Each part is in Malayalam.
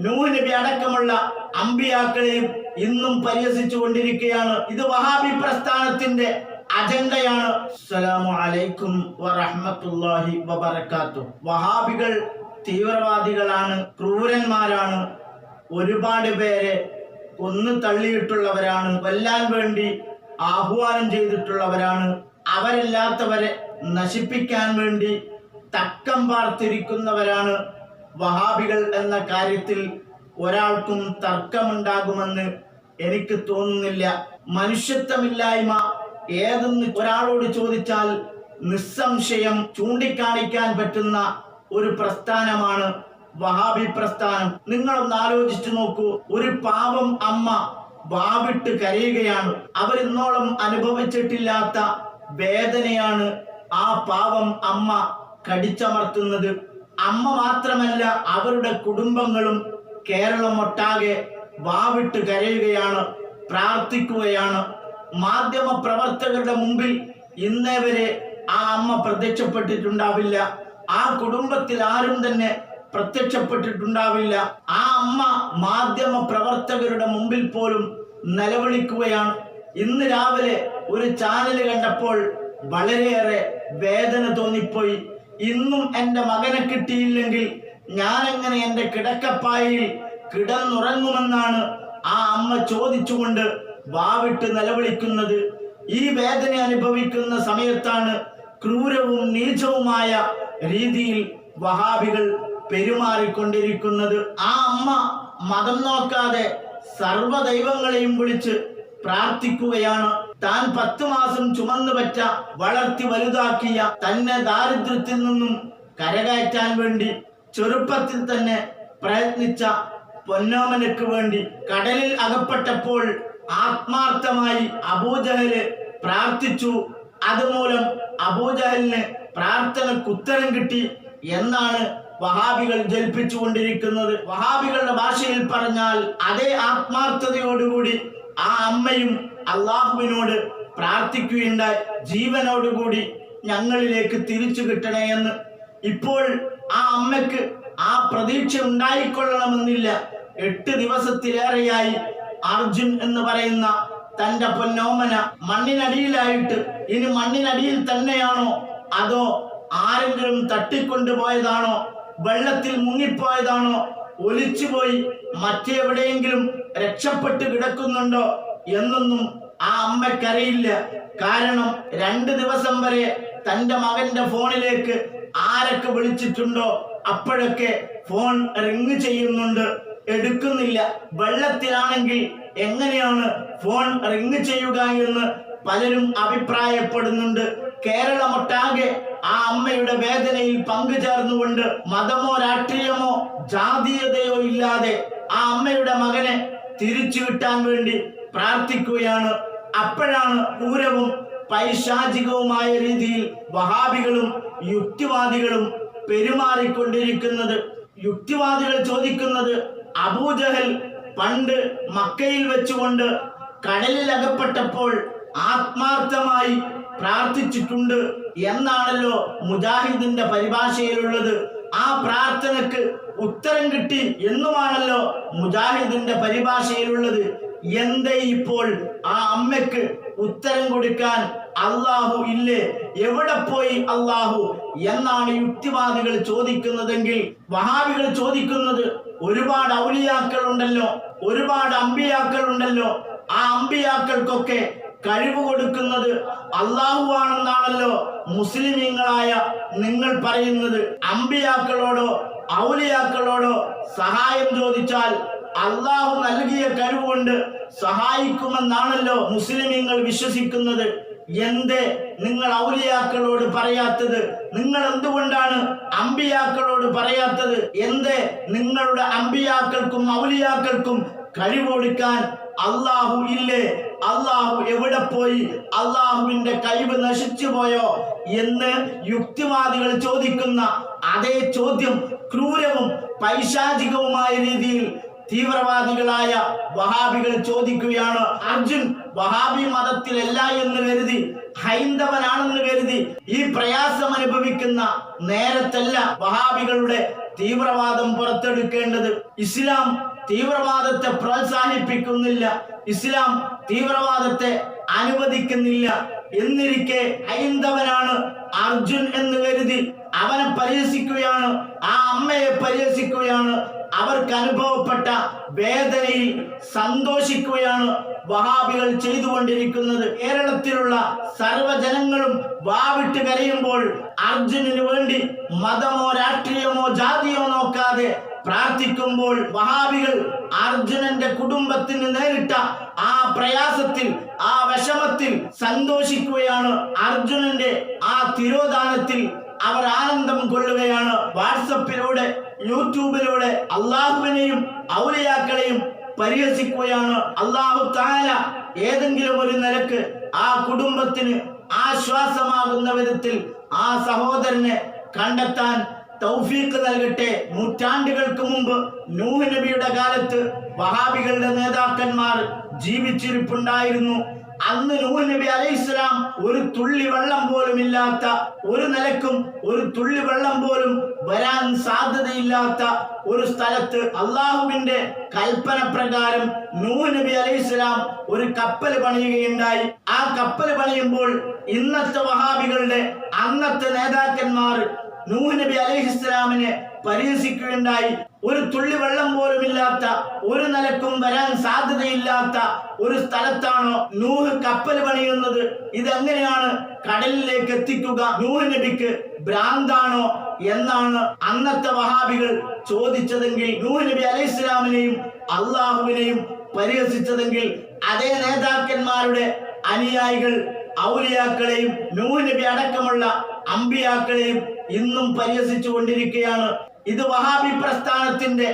നൂഹ് നബി അടക്കമുള്ള അമ്പിയാക്കളെയും ഇന്നും പരിഹസിച്ചു കൊണ്ടിരിക്കുകയാണ്. ഇത് വഹാബി പ്രസ്ഥാനത്തിന്റെ അജണ്ടയാണ്. അലൈക്കും വറഹ്മത്തുള്ളാഹി വബറകാത്തു. വഹാബികൾ തീവ്രവാദികളാണ് ക്രൂരന്മാരാണ് ഒരുപാട് പേരെ ഒന്ന് തള്ളിയിട്ടുള്ളവരാണ് കൊല്ലാൻ വേണ്ടി ആഹ്വാനം ചെയ്തിട്ടുള്ളവരാണ്. അവരല്ലാത്തവരെ നശിപ്പിക്കാൻ വേണ്ടി തക്കം പാർത്തിരിക്കുന്നവരാണ്. വഹാബികൾ എന്ന കാര്യത്തിൽ ഒരാൾക്കും തർക്കമുണ്ടാകുമെന്ന് എനിക്ക് തോന്നുന്നില്ല. മനുഷ്യത്വമില്ലായ്മ ഏതെന്ന് ഒരാളോട് ചോദിച്ചാൽ നിസ്സംശയം ചൂണ്ടിക്കാണിക്കാൻ പറ്റുന്ന ഒരു പ്രസ്ഥാനമാണ് വഹാബി പ്രസ്ഥാനം. നിങ്ങളൊന്ന് ആലോചിച്ചു നോക്കൂ. ഒരു പാവം അമ്മ വാവിട്ട് കരയുകയാണ്. അവരിന്നോളം അനുഭവിച്ചിട്ടില്ലാത്ത വേദനയാണ് ആ പാവം അമ്മ കടിച്ചമർത്തുന്നത്. അമ്മ മാത്രമല്ല അവരുടെ കുടുംബങ്ങളും കേരളമൊട്ടാകെ വാവിട്ട് കരയുകയാണ് പ്രാർത്ഥിക്കുകയാണ്. മാധ്യമ പ്രവർത്തകരുടെ മുമ്പിൽ ഇന്നേ വരെ ആ അമ്മ പ്രത്യക്ഷപ്പെട്ടിട്ടുണ്ടാവില്ല. ആ കുടുംബത്തിൽ ആരും തന്നെ പ്രത്യക്ഷപ്പെട്ടിട്ടുണ്ടാവില്ല. ആ അമ്മ മാധ്യമ പ്രവർത്തകരുടെ മുമ്പിൽ പോലും നിലവിളിക്കുകയാണ്. ഇന്ന് രാവിലെ ഒരു ചാനൽ കണ്ടപ്പോൾ വളരെയേറെ വേദന തോന്നിപ്പോയി. ഇന്നും എന്റെ മകനെ കിട്ടിയില്ലെങ്കിൽ ഞാൻ എങ്ങനെ എന്റെ കിടക്കപ്പായിൽ കിടന്നുറങ്ങുമെന്നാണ് ആ അമ്മ ചോദിച്ചുകൊണ്ട് വാവിട്ട് നിലവിളിക്കുന്നത്. ഈ വേദന അനുഭവിക്കുന്ന സമയത്താണ് ക്രൂരവും നീചവുമായ രീതിയിൽ വഹാബികൾ പെരുമാറിക്കൊണ്ടിരിക്കുന്നത്. ആ അമ്മ മതം നോക്കാതെ സർവ ദൈവങ്ങളെയും വിളിച്ച് പ്രാർത്ഥിക്കുകയാണ്. താൻ പത്തു മാസം ചുമന്നു പറ്റ വളർത്തി വലുതാക്കിയ തന്നെ ദാരിദ്ര്യത്തിൽ നിന്നും കരകയറ്റാൻ വേണ്ടി ചെറുപ്പത്തിൽ തന്നെ പ്രയത്നിച്ച പൊന്നോമനക്ക് വേണ്ടി കടലിൽ അകപ്പെട്ടപ്പോൾ ആത്മാർത്ഥമായി അബൂജഹൽ പ്രാർത്ഥിച്ചു. അതുമൂലം അബൂജഹലിന് പ്രാർത്ഥനക്ക് ഉത്തരം കിട്ടി എന്നാണ് വഹാബികൾ ജൽപ്പിച്ചുകൊണ്ടിരിക്കുന്നത്. വഹാബികളുടെ ഭാഷയിൽ പറഞ്ഞാൽ അതേ ആത്മാർത്ഥതയോടുകൂടി ആ അമ്മയും അള്ളാഹുവിനോട് പ്രാർത്ഥിക്കുകയുണ്ടായി. ജീവനോടുകൂടി ഞങ്ങളിലേക്ക് തിരിച്ചു കിട്ടണേ എന്ന്. ഇപ്പോൾ ആ അമ്മയ്ക്ക് ആ പ്രതീക്ഷ ഉണ്ടായിക്കൊള്ളണമെന്നില്ല. എട്ട് ദിവസത്തിലേറെയായി അർജുൻ എന്ന് പറയുന്ന തന്റെ പൊന്നോമന മണ്ണിനടിയിലായിട്ട് ഇനി മണ്ണിനടിയിൽ തന്നെയാണോ? അതോ ആരെങ്കിലും തട്ടിക്കൊണ്ടുപോയതാണോ? വെള്ളത്തിൽ മുങ്ങിപ്പോയതാണോ? ഒലിച്ചുപോയി മറ്റെവിടെയെങ്കിലും രക്ഷപ്പെട്ട് കിടക്കുന്നുണ്ടോ? എന്നൊന്നും ആ അമ്മയ്ക്കറിയില്ല. കാരണം രണ്ട് ദിവസം വരെ തന്റെ മകന്റെ ഫോണിലേക്ക് ആരൊക്കെ വിളിച്ചിട്ടുണ്ടോ അപ്പോഴൊക്കെ ഫോൺ റിങ് ചെയ്യുന്നുണ്ട്. എടുക്കുന്നില്ല. വെള്ളത്തിലാണെങ്കിൽ എങ്ങനെയാണ് ഫോൺ റിങ് ചെയ്യുക എന്ന് പലരും അഭിപ്രായപ്പെടുന്നുണ്ട്. കേരളമൊട്ടാകെ ആ അമ്മയുടെ വേദനയിൽ പങ്കുചേർന്നുകൊണ്ട് മതമോ രാഷ്ട്രീയമോ ജാതീയതയോ ഇല്ലാതെ ആ അമ്മയുടെ മകനെ തിരിച്ചു കിട്ടാൻ വേണ്ടി പ്രാർത്ഥിക്കുകയാണ്. അപ്പോഴാണ് ക്രൂരവും പൈശാചികവുമായ രീതിയിൽ വഹാബികളും യുക്തിവാദികളും പെരുമാറിക്കൊണ്ടിരിക്കുന്നത്. യുക്തിവാദികൾ ചോദിക്കുന്നത് അബൂജഹൽ പണ്ട് മക്കയിൽ വെച്ചുകൊണ്ട് കടലിൽ അകപ്പെട്ടപ്പോൾ ആത്മാർത്ഥമായി പ്രാർത്ഥിച്ചിട്ടുണ്ട് എന്നാണല്ലോ മുജാഹിദിന്റെ പരിഭാഷയിലുള്ളത്. ആ പ്രാർത്ഥനക്ക് ഉത്തരം കിട്ടി എന്നുമാണല്ലോ മുജാഹിദിന്റെ പരിഭാഷയിലുള്ളത്. എന്തേ ഇപ്പോൾ ആ അമ്മയ്ക്ക് ഉത്തരം കൊടുക്കാൻ അള്ളാഹു ഇല്ലേ? എവിടെ പോയി അള്ളാഹു എന്നാണ് യുക്തിവാദികൾ ചോദിക്കുന്നതെങ്കിൽ വഹാബികൾ ചോദിക്കുന്നത് ഒരുപാട് ഔലിയാക്കൾ ഉണ്ടല്ലോ ഒരുപാട് അമ്പിയാക്കൾ ഉണ്ടല്ലോ. ആ അമ്പിയാക്കൾക്കൊക്കെ കഴിവ് കൊടുക്കുന്നത് അള്ളാഹു ആണെന്നാണല്ലോ മുസ്ലിമീങ്ങളായ നിങ്ങൾ പറയുന്നത്. അമ്പിയാക്കളോടോ ഔലിയാക്കളോടോ സഹായം ചോദിച്ചാൽ അള്ളാഹു നൽകിയ കഴിവുകൊണ്ട് സഹായിക്കുമെന്നാണല്ലോ മുസ്ലിമീങ്ങൾ വിശ്വസിക്കുന്നത്. എന്തേ നിങ്ങൾ ഔലിയാക്കളോട് പറയാത്തത്? നിങ്ങൾ എന്തുകൊണ്ടാണ് അമ്പിയാക്കളോട് പറയാത്തത്? എന്തേ നിങ്ങളുടെ അമ്പിയാക്കൾക്കും ഔലിയാക്കൾക്കും കഴിവ് കൊടുക്കാൻ അള്ളാഹു ഇല്ലേ? അള്ളാഹു എവിടെ പോയി? അള്ളാഹുവിന്റെ കഴിവ് നശിച്ചു പോയോ? എന്ന് യുക്തിവാദികൾ ചോദിക്കുന്ന അതേ ചോദ്യം ക്രൂരവും പൈശാചികവുമായ രീതിയിൽ തീവ്രവാദികളായ വഹാബികൾ ചോദിക്കുകയാണ് അർജുൻ വഹാബി മതത്തിലല്ല എന്ന് കരുതി ഹൈന്ദവനാണെന്ന് കരുതി ഈ പ്രയാസം അനുഭവിക്കുന്ന നേരത്തല്ല വഹാബികളുടെ തീവ്രവാദം പുറത്തെടുക്കേണ്ടത്. ഇസ്ലാം തീവ്രവാദത്തെ പ്രോത്സാഹിപ്പിക്കുന്നില്ല ഇസ്ലാം തീവ്രവാദത്തെ അനുവദിക്കുന്നില്ല. എന്നിരിക്കെ ഹൈന്ദവനാണ് അർജുൻ എന്ന് കരുതി അവനെ പരിഹസിക്കുകയാണ്. ആ അമ്മയെ പരിഹസിക്കുകയാണ്. അവർക്ക് അനുഭവപ്പെട്ട വേദനയിൽ സന്തോഷിക്കുകയാണ് വഹാബികൾ ചെയ്തുകൊണ്ടിരിക്കുന്നത്. കേരളത്തിലുള്ള സർവജനങ്ങളും വാവിട്ട് കരയുമ്പോൾ അർജുനന് വേണ്ടി മതമോ രാഷ്ട്രീയമോ ജാതിയോ നോക്കാതെ പ്രാർത്ഥിക്കുമ്പോൾ വഹാബികൾ അർജുനന്റെ കുടുംബത്തിന് നേരിട്ട ആ പ്രയാസത്തിൽ ആ വിഷമത്തിൽ സന്തോഷിക്കുകയാണ് അർജുനന്റെ ആ തിരോധാനത്തിൽ അവർ ആനന്ദം കൊള്ളുകയാണ്. വാട്സപ്പിലൂടെ യൂട്യൂബിലൂടെ അള്ളാഹുവിനെയും ഔലിയാക്കളെയും പരിഹസിക്കുകയാണ്. അള്ളാഹു താല ഏതെങ്കിലും ഒരു നിലയ്ക്ക് ആ കുടുംബത്തിന് ആശ്വാസമാകുന്ന വിധത്തിൽ ആ സഹോദരനെ കണ്ടെത്താൻ തൗഫീഖ് നൽകട്ടെ. നൂറ്റാണ്ടുകൾക്ക് മുമ്പ് നൂഹ് നബിയുടെ കാലത്ത് വഹാബികളുടെ നേതാക്കന്മാർ ജീവിച്ചിരിപ്പുണ്ടായിരുന്നു. അന്ന് നൂഹ് നബി അലൈഹിസ്ലാം ഒരു തുള്ളി വെള്ളം പോലും ഇല്ലാത്ത ഒരു നിലക്കും ഒരു തുള്ളി വെള്ളം പോലും വരാൻ സാധ്യതയില്ലാത്ത ഒരു സ്ഥലത്ത് അള്ളാഹുവിന്റെ കൽപ്പന പ്രകാരം നൂഹ് നബി അലൈഹിസ്ലാം ഒരു കപ്പൽ പണിയുകയുണ്ടായി. ആ കപ്പൽ പണിയുമ്പോൾ ഇന്നത്തെ വഹാബികളുടെ അന്നത്തെ നേതാക്കന്മാർ നൂഹ് നബി അലൈഹിസ്ലാമിനെ പരിഹസിക്കുകയുണ്ടായി. ഒരു തുള്ളി വെള്ളം പോലും ഇല്ലാത്ത ഒരു നിലക്കും വരാൻ സാധ്യതയില്ലാത്ത ഒരു സ്ഥലത്താണോ നൂഹ് കപ്പൽ പണിയുന്നത്? ഇതെങ്ങനെയാണ് കടലിലേക്ക് എത്തിക്കുക? നൂഹ് നബിക്ക് ഭ്രാന്താണോ എന്നാണ് അന്നത്തെ വഹാബികൾ ചോദിച്ചതെങ്കിൽ നൂഹ് നബി അലൈഹി ഇസ്ലാമിനെയും അള്ളാഹുവിനെയും പരിഹസിച്ചതെങ്കിൽ അതേ നേതാക്കന്മാരുടെ അനുയായികൾ ഔലിയാക്കളെയും നൂഹ് നബി അടക്കമുള്ള അമ്പിയാക്കളെയും ഇന്നും പരിഹസിച്ചു കൊണ്ടിരിക്കുകയാണ് ഇത് വഹാബി പ്രസ്ഥാനത്തിന്റെ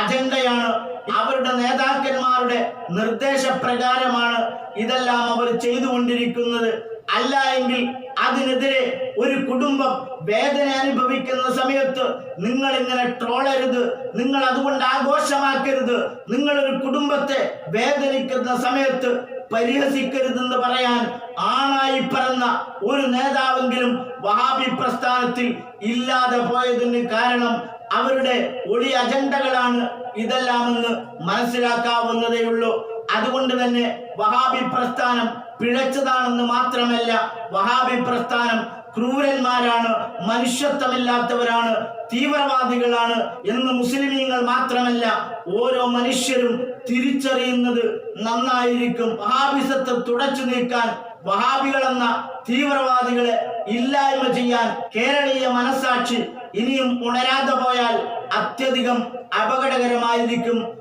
അജണ്ടയാണ്. അവരുടെ നേതാക്കന്മാരുടെ നിർദ്ദേശപ്രകാരമാണ് ഇതെല്ലാം അവർ ചെയ്തുകൊണ്ടിരിക്കുന്നത്. അല്ല എങ്കിൽ അതിനെതിരെ ഒരു കുടുംബം വേദന അനുഭവിക്കുന്ന സമയത്ത് നിങ്ങൾ ഇങ്ങനെ ട്രോളരുത് നിങ്ങൾ അതുകൊണ്ട് ആഘോഷമാക്കരുത് നിങ്ങൾ ഒരു കുടുംബത്തെ വേദനിക്കുന്ന സമയത്ത് പരിഹസിക്കരുതെന്ന് പറയാൻ ആണായി പറന്ന ഒരു നേതാവെങ്കിലും വഹാബി പ്രസ്ഥാനത്തിൽ ഇല്ലാതെ പോയതിന് കാരണം അവരുടെ ഒളി അജണ്ടകളാണ് ഇതെല്ലാമെന്ന് മനസ്സിലാക്കാവുന്നതേയുള്ളൂ. അതുകൊണ്ട് തന്നെ വഹാബി പ്രസ്ഥാനം പിഴച്ചതാണെന്ന് മാത്രമല്ല വഹാബി പ്രസ്ഥാനം ക്രൂരന്മാരാണ് മനുഷ്യത്വമില്ലാത്തവരാണ് തീവ്രവാദികളാണ് എന്ന് മുസ്ലിമീങ്ങൾ മാത്രമല്ല ഓരോ മനുഷ്യരും തിരിച്ചറിയുന്നത് നന്നായിരിക്കും. വഹാബിസത്തെ തുടച്ചു നീക്കാൻ വഹാബികളെന്ന തീവ്രവാദികളെ ഇല്ലായ്മ ചെയ്യാൻ കേരളീയ മനസാക്ഷി ഇനിയും ഉണരാതെ പോയാൽ അത്യധികം അപകടകരമായിരിക്കും.